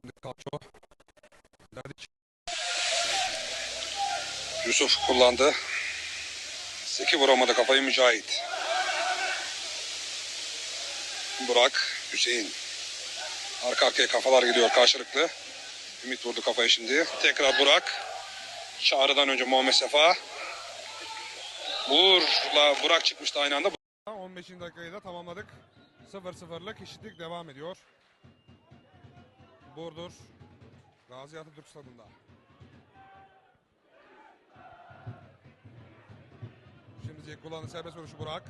Şimdi kalço. Verdik. Yusuf kullandı. Seki vuramadı kafayı Mücahit. Burak, Hüseyin. Arka arkaya kafalar gidiyor karşılıklı. Ümit vurdu kafayı şimdi. Tekrar Burak. Çağrı'dan önce Muhammed Sefa. Uğur'la Burak çıkmıştı aynı anda. 15. dakikayı da tamamladık. 0-0'lık eşitlik devam ediyor. Burdur. Gazi Atatürk Stadı'nda. Şimdi kullandı serbest vuruşu Burak.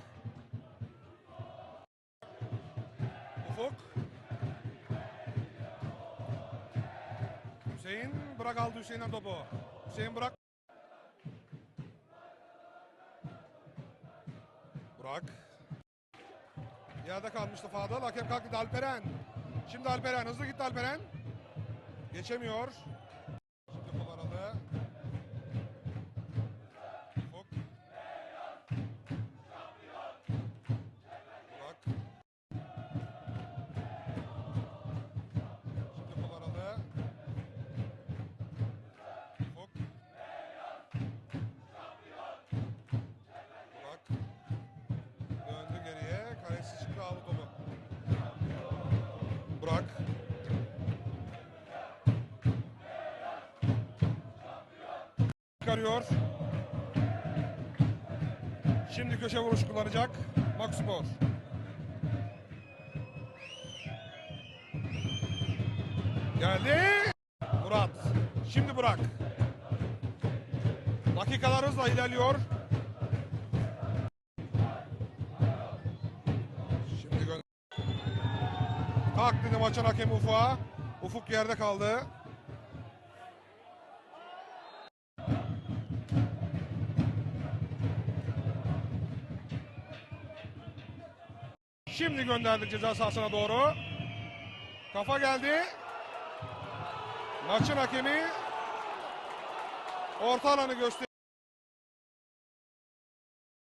Ufuk. Hüseyin Burak aldı Hüseyin'den topu. Hüseyin Burak. Burak. Yerde kalmıştı Fadıl. Hakem kalktı Alperen. Şimdi Alperen. Hızlı gitti Alperen. Geçemiyor. Burak. Çıkarıyor. Şimdi köşe vuruş kullanacak. Makspor. Geldi. Murat. Şimdi Burak. Dakikalar hızla ilerliyor. Kalk dedi maçın hakemi Ufuk'a. Ufuk yerde kaldı. Şimdi gönderdi ceza sahasına doğru. Kafa geldi. Maçın hakemi orta alanı göster.